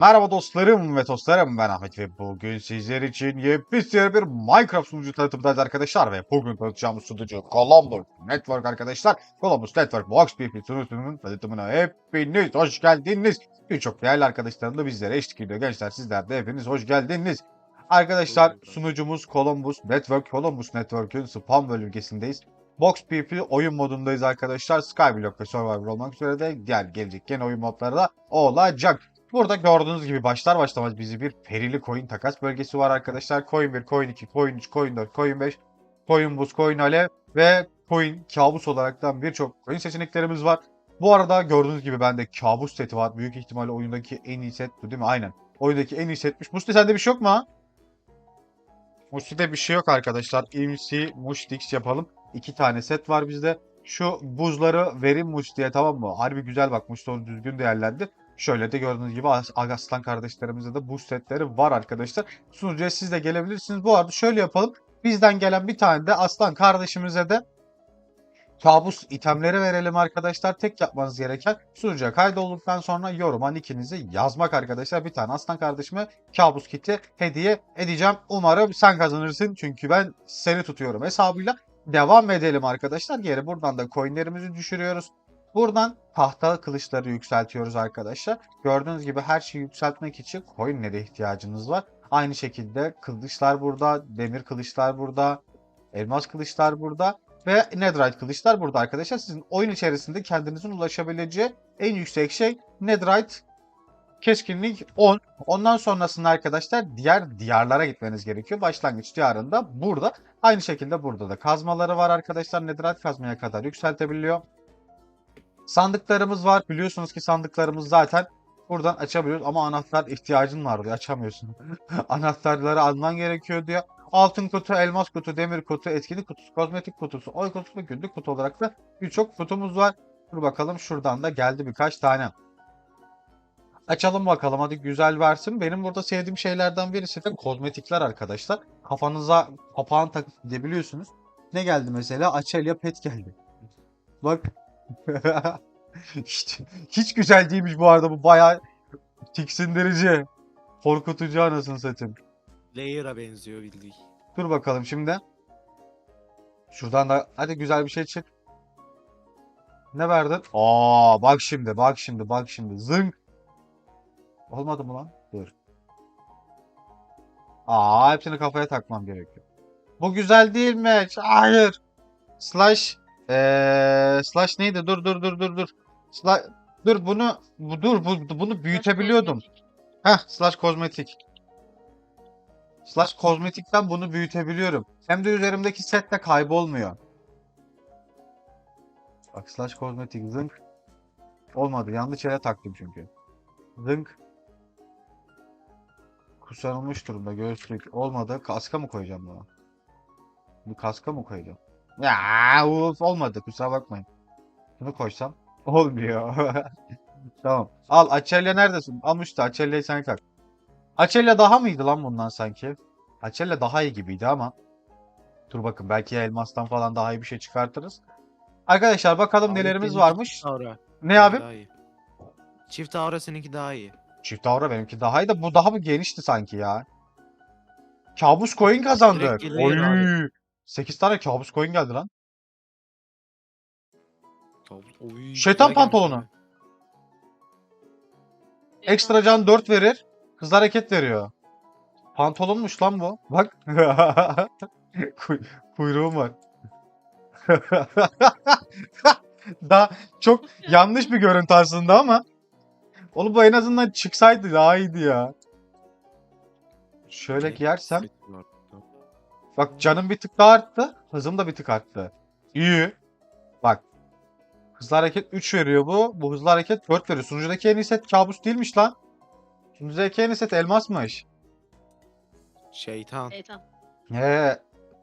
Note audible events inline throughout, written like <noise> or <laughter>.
Merhaba dostlarım ve dostlarım ben Ahmet ve bugün sizler için yepyeni bir Minecraft sunucu tanıtımdayız arkadaşlar ve bugün tanıtacağımız sunucu Columbus Network arkadaşlar. Columbus Network Box PP sunucusunun tanıtımına hepiniz hoş geldiniz. Birçok değerli arkadaşlarım da bizlere eşlik ediyor. Gençler sizler de hepiniz hoş geldiniz. Arkadaşlar sunucumuz Columbus Network, Columbus Network'ün spam bölgesindeyiz. Box PP oyun modundayız arkadaşlar. Skyblock ve Survivor olmak üzere de diğer gelecek yeni oyun modları da olacak. Burada gördüğünüz gibi başlar başlamaz bizi bir perili coin takas bölgesi var arkadaşlar. Coin 1, Coin 2, Coin 3, Coin 4, Coin 5, Coin Buz, Coin Alev ve Coin Kabus olaraktan birçok coin seçeneklerimiz var. Bu arada gördüğünüz gibi bende Kabus seti var. Büyük ihtimalle oyundaki en iyi set bu değil mi? Aynen. Oyundaki en iyi setmiş. Musti sende bir şey yok mu ha? Musti'de bir şey yok arkadaşlar. MC Mustix yapalım. İki tane set var bizde. Şu buzları verin Musti'ye tamam mı? Harbi güzel bak Musti onu düzgün değerlendir. Şöyle de gördüğünüz gibi As- Agaslan kardeşlerimizde de buz setleri var arkadaşlar. Sunucuya siz de gelebilirsiniz. Bu arada şöyle yapalım. Bizden gelen bir tane de Aslan kardeşimize de kabus itemleri verelim arkadaşlar. Tek yapmanız gereken sunucuya kaydolduktan sonra yoruma nickinizi yazmak arkadaşlar. Bir tane Aslan kardeşime kabus kiti hediye edeceğim. Umarım sen kazanırsın çünkü ben seni tutuyorum hesabıyla. Devam edelim arkadaşlar. Geri buradan da coinlerimizi düşürüyoruz. Buradan tahta kılıçları yükseltiyoruz arkadaşlar. Gördüğünüz gibi her şeyi yükseltmek için coinlere ihtiyacınız var. Aynı şekilde kılıçlar burada, demir kılıçlar burada, elmas kılıçlar burada ve netherite kılıçlar burada arkadaşlar. Sizin oyun içerisinde kendinizin ulaşabileceği en yüksek şey netherite keskinlik 10. Ondan sonrasında arkadaşlar diğer diyarlara gitmeniz gerekiyor. Başlangıç diyarında burada. Aynı şekilde burada da kazmaları var arkadaşlar. Netherite kazmaya kadar yükseltebiliyor. Sandıklarımız var. Biliyorsunuz ki sandıklarımız zaten buradan açabiliyoruz ama anahtar ihtiyacın var diyor. Açamıyorsun. <laughs> Anahtarları alman gerekiyor diyor. Altın kutu, elmas kutu, demir kutu, etkinlik kutusu, kozmetik kutusu, oy kutusu günlük kutu olarak da birçok kutumuz var. Dur bakalım şuradan da geldi birkaç tane. Açalım bakalım hadi güzel versin. Benim burada sevdiğim şeylerden birisi de kozmetikler arkadaşlar. Kafanıza papağan takıp gidebiliyorsunuz. Ne geldi mesela? Açelya pet geldi. Bak. <laughs> <laughs> hiç, hiç güzel değilmiş bu arada bu bayağı tiksindirici. Korkutucu anasını satayım. Layer'a benziyor bildiğin. Dur bakalım şimdi. Şuradan da hadi güzel bir şey çık. Ne verdin? Aa bak şimdi bak şimdi bak şimdi zınk. Olmadı mı lan? Dur. Aa hepsini kafaya takmam gerekiyor. Bu güzel değil mi? Hayır. Slash eee slash neydi? Dur dur dur dur dur. Slash dur bunu bu dur bu, bunu büyütebiliyordum. Heh slash kozmetik. Slash kozmetikten bunu büyütebiliyorum. Hem de üzerimdeki set de kaybolmuyor. Bak slash kozmetik zınk. Olmadı. Yanlış yere taktım çünkü. Zınk. Kusarılmış durumda göğüslük. Olmadı. Kaska mı koyacağım buna? Bu kaska mı koyacağım? Ya uf, olmadı. Kusura bakmayın. Bunu koysam. Olmuyor. <laughs> tamam. Al Açelya neredesin? Al işte Açelya'yı sen tak. Açelya daha mıydı lan bundan sanki? Açelya daha iyi gibiydi ama. Dur bakın belki elmastan falan daha iyi bir şey çıkartırız. Arkadaşlar bakalım Abi nelerimiz varmış. Aura. Ne abi? Daha iyi. Çift aura seninki daha iyi. Çift avra benimki daha iyi de bu daha mı genişti sanki ya? Kabus coin geliyor Oy. 8 tane kabus coin geldi lan. Oy, Şeytan pantolonu. Ekstra can 4 verir. Hızlı hareket veriyor. Pantolonmuş lan bu. Bak. <laughs> Kuy- kuyruğum var. <laughs> daha çok yanlış bir görüntü aslında ama. Oğlum bu en azından çıksaydı daha iyiydi ya. Şöyle Şey, giyersem. Bak canım bir tık daha arttı. Hızım da bir tık arttı. İyi. Bak. Hızlı hareket 3 veriyor bu. Bu hızlı hareket 4 veriyor. Sunucudaki en iyi set kabus değilmiş lan. Sunucudaki en iyi set elmasmış. Şeytan. Şeytan. He.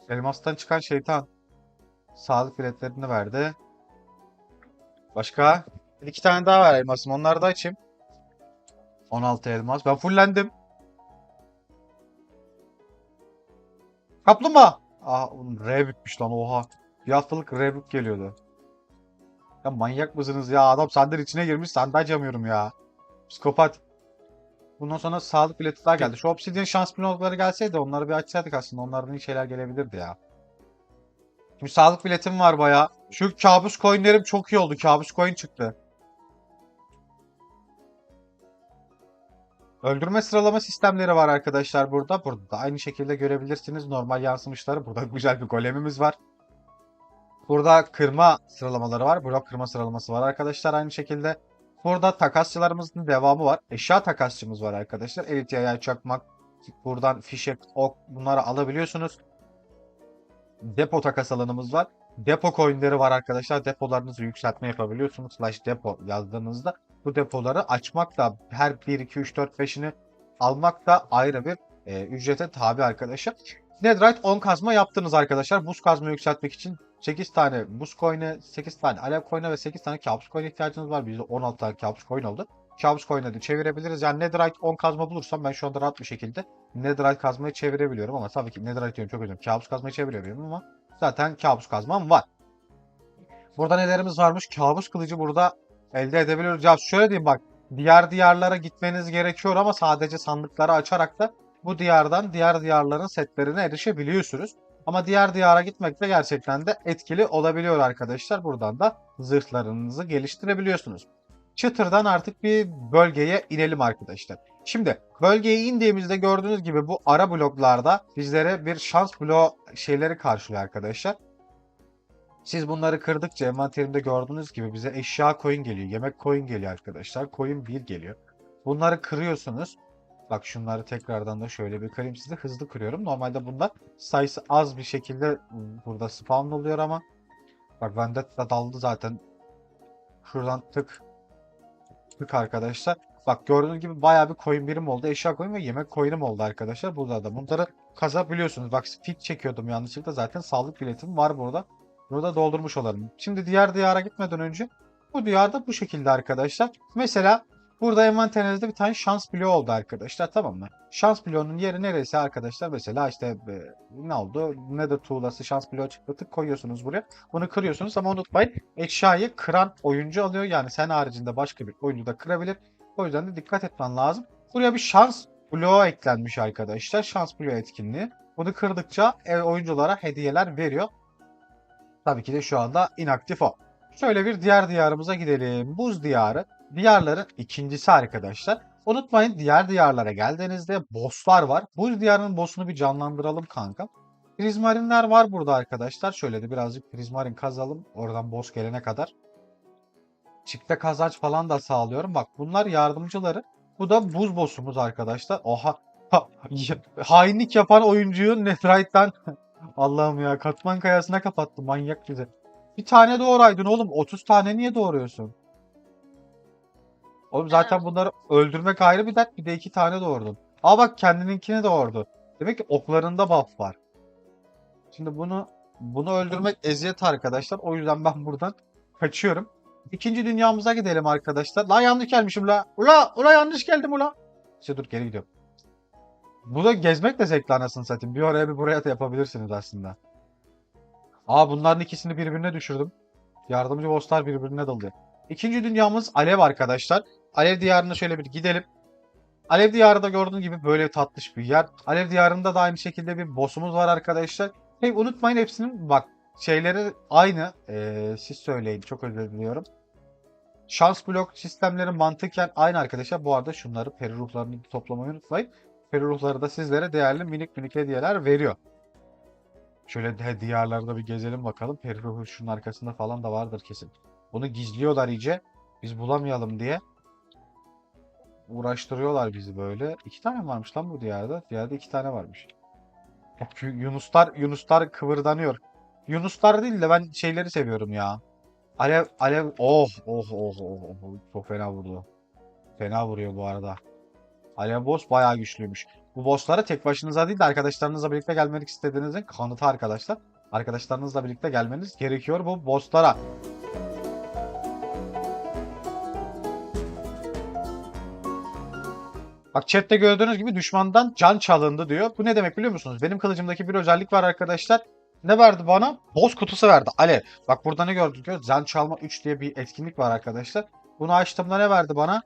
Elmastan çıkan şeytan. Sağlık biletlerini verdi. Başka? Bir iki tane daha var elmasım. Onları da açayım. 16 elmas. Ben fullendim. Kaplumbağa. Aa oğlum R bitmiş lan oha. Bir haftalık R bit geliyordu. Ya manyak mısınız ya? Adam sandal içine girmiş sandal açamıyorum ya. Psikopat. Bundan sonra sağlık bileti daha geldi. Şu obsidian şans blokları gelseydi onları bir açsaydık aslında. Onlardan iyi şeyler gelebilirdi ya. Şimdi sağlık biletim var bayağı. Şu kabus coinlerim çok iyi oldu. Kabus coin çıktı. Öldürme sıralama sistemleri var arkadaşlar burada. Burada da aynı şekilde görebilirsiniz normal yansımışları. Burada <laughs> güzel bir golemimiz var. Burada kırma sıralamaları var. Burada kırma sıralaması var arkadaşlar aynı şekilde. Burada takasçılarımızın devamı var. Eşya takasçımız var arkadaşlar. Elit yayay çakmak, buradan fişek, ok bunları alabiliyorsunuz. Depo takas alanımız var. Depo coinleri var arkadaşlar. Depolarınızı yükseltme yapabiliyorsunuz. Slash depo yazdığınızda bu depoları açmak da her 1, 2, 3, 4, 5'ini almak da ayrı bir e, ücrete tabi arkadaşlar. Netherite 10 kazma yaptınız arkadaşlar. Buz kazma yükseltmek için 8 tane buz coin'e, 8 tane alev coin'e ve 8 tane kabus coin'e ihtiyacınız var. Bizde 16 tane kabus coin oldu. Kabus coin'e de çevirebiliriz. Yani Netherite 10 kazma bulursam ben şu anda rahat bir şekilde Netherite kazmayı çevirebiliyorum ama tabii ki Netherite diyorum çok özür dilerim. Kabus kazmayı çevirebiliyorum ama zaten kabus kazmam var. Burada nelerimiz varmış? Kabus kılıcı burada elde edebiliyoruz. Ya şöyle diyeyim bak. Diğer diyarlara gitmeniz gerekiyor ama sadece sandıkları açarak da bu diyardan diğer diyarların setlerine erişebiliyorsunuz. Ama diğer diyara gitmek de gerçekten de etkili olabiliyor arkadaşlar. Buradan da zırhlarınızı geliştirebiliyorsunuz. Çıtırdan artık bir bölgeye inelim arkadaşlar. Şimdi bölgeye indiğimizde gördüğünüz gibi bu ara bloklarda bizlere bir şans bloğu şeyleri karşılıyor arkadaşlar. Siz bunları kırdıkça envanterimde gördüğünüz gibi bize eşya coin geliyor, yemek coin geliyor arkadaşlar. Coin 1 geliyor. Bunları kırıyorsunuz. Bak şunları tekrardan da şöyle bir kırayım size. Hızlı kırıyorum. Normalde bunlar sayısı az bir şekilde burada spawn oluyor ama bak bende de daldı zaten. Şuradan tık tık arkadaşlar. Bak gördüğünüz gibi bayağı bir coin birim oldu. Eşya coin ve yemek coin'im oldu arkadaşlar. Burada da bunları kazabiliyorsunuz. Bak fit çekiyordum yanlışlıkla. Zaten sağlık biletim var burada. Bunu da doldurmuş olalım. Şimdi diğer diyara gitmeden önce bu diyarda bu şekilde arkadaşlar. Mesela burada envanterinizde bir tane şans bloğu oldu arkadaşlar tamam mı? Şans bloğunun yeri neresi arkadaşlar? Mesela işte e, ne oldu? Nether tuğlası şans bloğu çıktı koyuyorsunuz buraya. Bunu kırıyorsunuz ama unutmayın eşyayı kıran oyuncu alıyor. Yani sen haricinde başka bir oyuncu da kırabilir. O yüzden de dikkat etmen lazım. Buraya bir şans bloğu eklenmiş arkadaşlar. Şans bloğu etkinliği. Bunu kırdıkça e, oyunculara hediyeler veriyor. Tabii ki de şu anda inaktif o. Şöyle bir diğer diyarımıza gidelim. Buz diyarı. Diyarların ikincisi arkadaşlar. Unutmayın diğer diyarlara geldiğinizde bosslar var. Buz diyarının boss'unu bir canlandıralım kanka. Prizmarinler var burada arkadaşlar. Şöyle de birazcık prizmarin kazalım. Oradan boss gelene kadar. Çifte kazanç falan da sağlıyorum. Bak bunlar yardımcıları. Bu da buz boss'umuz arkadaşlar. Oha. Ha, <laughs> hainlik yapan oyuncuyu Netherite'den <laughs> Allah'ım ya katman kayasına kapattı manyak bizi. Bir tane doğraydın oğlum. 30 tane niye doğuruyorsun? Oğlum zaten bunları öldürmek ayrı bir dert. Bir de iki tane doğurdun. Aa bak kendininkini doğurdu. Demek ki oklarında buff var. Şimdi bunu bunu öldürmek eziyet arkadaşlar. O yüzden ben buradan <laughs> kaçıyorum. İkinci dünyamıza gidelim arkadaşlar. La yanlış gelmişim la. Ula ula yanlış geldim ula. İşte dur geri gidiyorum. Bu da gezmek de zevkli anasını satayım. Bir oraya bir buraya da yapabilirsiniz aslında. Aa bunların ikisini birbirine düşürdüm. Yardımcı bosslar birbirine dalıyor. İkinci dünyamız Alev arkadaşlar. Alev diyarına şöyle bir gidelim. Alev diyarı da gördüğünüz gibi böyle tatlış bir yer. Alev diyarında da aynı şekilde bir boss'umuz var arkadaşlar. Hey unutmayın hepsinin bak şeyleri aynı. Ee, siz söyleyin çok özür diliyorum. Şans blok sistemleri mantıken aynı arkadaşlar. Bu arada şunları peri ruhlarını toplamayı unutmayın. Peri ruhları da sizlere değerli minik minik hediyeler veriyor. Şöyle de diyarlarda bir gezelim bakalım. Peri ruhu şunun arkasında falan da vardır kesin. Bunu gizliyorlar iyice. Biz bulamayalım diye. Uğraştırıyorlar bizi böyle. İki tane mi varmış lan bu diyarda? Diyarda iki tane varmış. Yunuslar, Yunuslar kıvırdanıyor. Yunuslar değil de ben şeyleri seviyorum ya. Alev, alev, oh, oh, oh, oh, oh. Çok fena vurdu. Fena vuruyor bu arada. Alev boss bayağı güçlüymüş. Bu bosslara tek başınıza değil de arkadaşlarınızla birlikte gelmek istediğinizin kanıtı arkadaşlar. Arkadaşlarınızla birlikte gelmeniz gerekiyor bu bosslara. Bak chatte gördüğünüz gibi düşmandan can çalındı diyor. Bu ne demek biliyor musunuz? Benim kılıcımdaki bir özellik var arkadaşlar. Ne verdi bana? Boss kutusu verdi. Ale. Bak burada ne gördük? Can çalma 3 diye bir etkinlik var arkadaşlar. Bunu açtığımda ne verdi bana?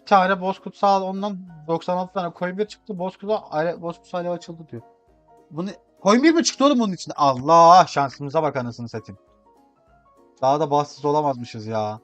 Bir tane Bozkurt sağ ondan 96 tane coin bir çıktı. Bozkurt'a ale, Bozkurt alev açıldı diyor. Bu ne? Coin bir mi çıktı oğlum bunun içinde? Allah şansımıza bak anasını satayım. Daha da bahtsız olamazmışız ya.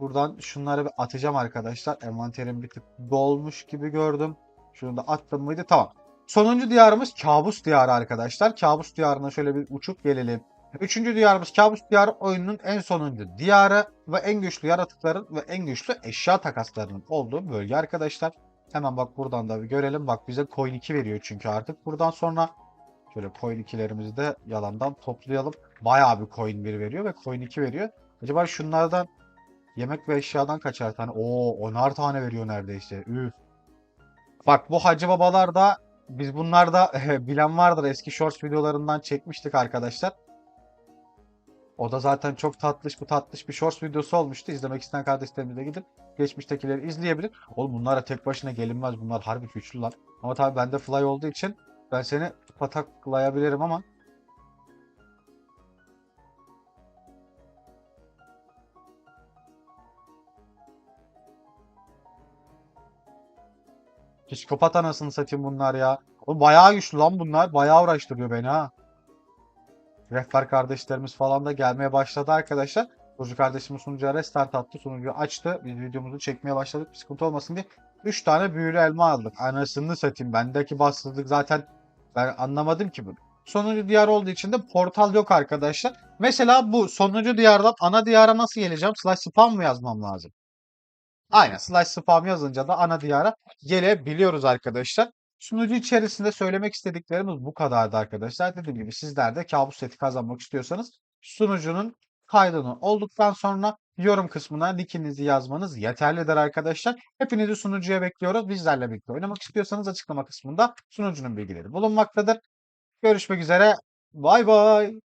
Buradan şunları bir atacağım arkadaşlar. Envanterim bir tık dolmuş gibi gördüm. Şunu da attım mıydı? Tamam. Sonuncu diyarımız Kabus Diyarı arkadaşlar. Kabus Diyarı'na şöyle bir uçup gelelim. Üçüncü diyarımız Kabus Diyarı oyunun en sonuncu diyarı ve en güçlü yaratıkların ve en güçlü eşya takaslarının olduğu bölge arkadaşlar. Hemen bak buradan da bir görelim. Bak bize coin 2 veriyor çünkü artık. Buradan sonra şöyle coin 2'lerimizi de yalandan toplayalım. Bayağı bir coin 1 veriyor ve coin 2 veriyor. Acaba şunlardan yemek ve eşyadan kaçar tane? Oo onar tane veriyor neredeyse. Üf. Bak bu Hacı Babalar da biz bunlarda <laughs> bilen vardır eski shorts videolarından çekmiştik arkadaşlar. O da zaten çok tatlış bu tatlış bir shorts videosu olmuştu. İzlemek isteyen kardeşlerimiz de gidip geçmiştekileri izleyebilir. Oğlum bunlara tek başına gelinmez. Bunlar harbi güçlüler. Ama tabii bende fly olduğu için ben seni pataklayabilirim ama Psikopat anasını satayım bunlar ya. Oğlum bayağı güçlü lan bunlar. Bayağı uğraştırıyor beni ha. Rehber kardeşlerimiz falan da gelmeye başladı arkadaşlar. Sunucu kardeşimiz sunucuya restart attı. Sunucuyu açtı. Biz videomuzu çekmeye başladık. Bir sıkıntı olmasın diye. 3 tane büyülü elma aldık. Anasını satayım. Bendeki bassızlık zaten ben anlamadım ki bunu. Sonuncu diyar olduğu için de portal yok arkadaşlar. Mesela bu sonuncu diyardan ana diyara nasıl geleceğim? Slash spam mı yazmam lazım? Aynen slash spam yazınca da ana diyara gelebiliyoruz arkadaşlar. Sunucu içerisinde söylemek istediklerimiz bu kadardı arkadaşlar. Dediğim gibi sizler de kabus seti kazanmak istiyorsanız sunucunun kaydını olduktan sonra yorum kısmına linkinizi yazmanız yeterlidir arkadaşlar. Hepinizi sunucuya bekliyoruz. Bizlerle birlikte oynamak istiyorsanız açıklama kısmında sunucunun bilgileri bulunmaktadır. Görüşmek üzere. Bay bay.